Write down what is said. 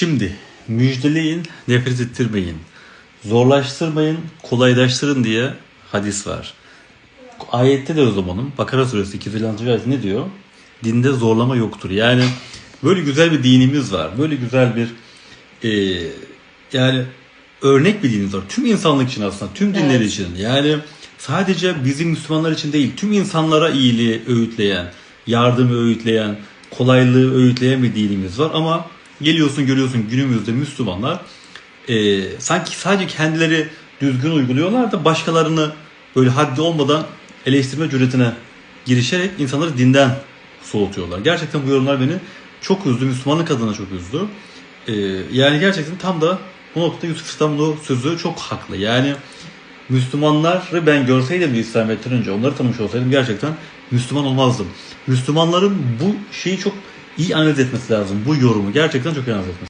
Şimdi müjdeleyin, nefret ettirmeyin. Zorlaştırmayın, kolaylaştırın diye hadis var. Ayette de o zamanın Bakara suresi 256. ayet ne diyor? Dinde zorlama yoktur. Yani böyle güzel bir dinimiz var. Böyle güzel bir e, yani örnek bir dinimiz var. Tüm insanlık için aslında, tüm dinler Evet. için. Yani sadece bizim Müslümanlar için değil, tüm insanlara iyiliği öğütleyen, yardımı öğütleyen, kolaylığı öğütleyen bir dinimiz var. Ama geliyorsun görüyorsun günümüzde Müslümanlar e, sanki sadece kendileri düzgün uyguluyorlar da başkalarını böyle haddi olmadan eleştirme cüretine girişerek insanları dinden soğutuyorlar. Gerçekten bu yorumlar beni çok üzdü. Müslümanlık adına çok üzdü. E, yani gerçekten tam da bu noktada Yusuf İstanbul'u sözü çok haklı. Yani Müslümanları ben görseydim İslamiyet'ten önce onları tanımış olsaydım gerçekten Müslüman olmazdım. Müslümanların bu şeyi çok iyi analiz etmesi lazım. Bu yorumu gerçekten çok iyi analiz etmesi